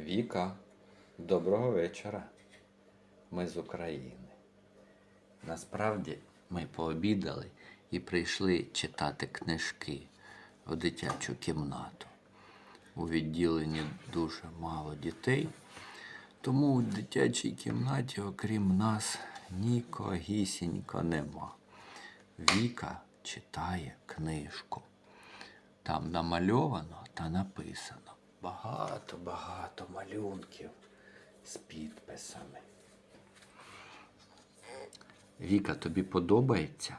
Віка, доброго вечора. Ми з України. Насправді ми пообідали і прийшли читати книжки в дитячу кімнату. У відділенні дуже мало дітей, тому у дитячій кімнаті, окрім нас, нікогісінько нема. Віка читає книжку. Там намальовано та написано багато-багато малюнків з підписами. Віка, тобі подобається?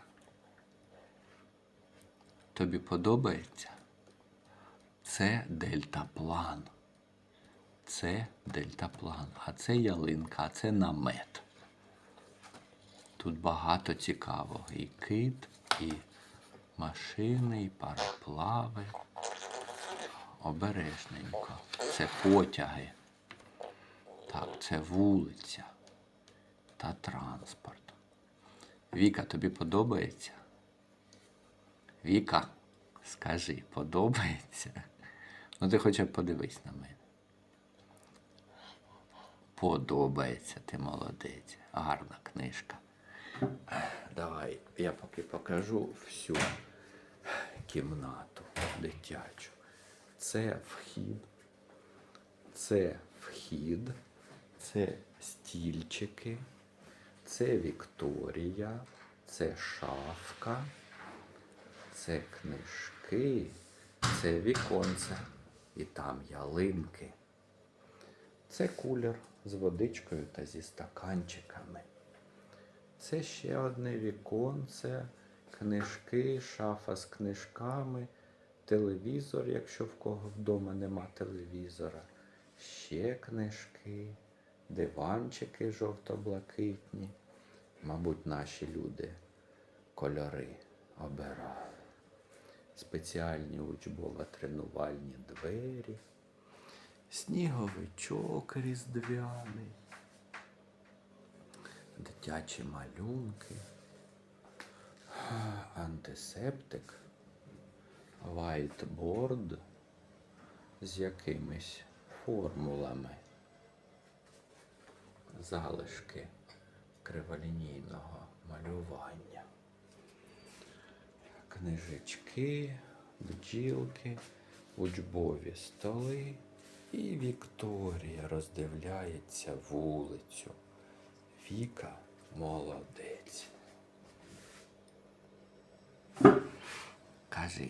Тобі подобається? Це дельтаплан. Це дельтаплан, а це ялинка, а це намет. Тут багато цікавого. І кит, і машини, і пароплави. Обережненько. Це потяги. Так, це вулиця та транспорт. Віка, тобі подобається? Віка, скажи, подобається? Ну ти хоча б подивись на мене. Подобається, ти молодець. Гарна книжка. Давай, я поки покажу всю кімнату дитячу. Це вхід, це вхід, це стільчики, це Вікторія, це шафка, це книжки, це віконце. І там ялинки. Це кулер з водичкою та зі стаканчиками. Це ще одне віконце, книжки, шафа з книжками, телевізор, якщо в кого вдома нема телевізора, ще книжки, диванчики жовто-блакитні. Мабуть, наші люди кольори обирали. Спеціальні учбово-тренувальні двері, сніговичок різдвяний дитячі малюнки, антисептик, вайтборд з якимись формулами, залишки криволінійного малювання, книжечки, бджілки, учбові столи. І Вікторія роздивляється вулицю. Віка молодець. Кажи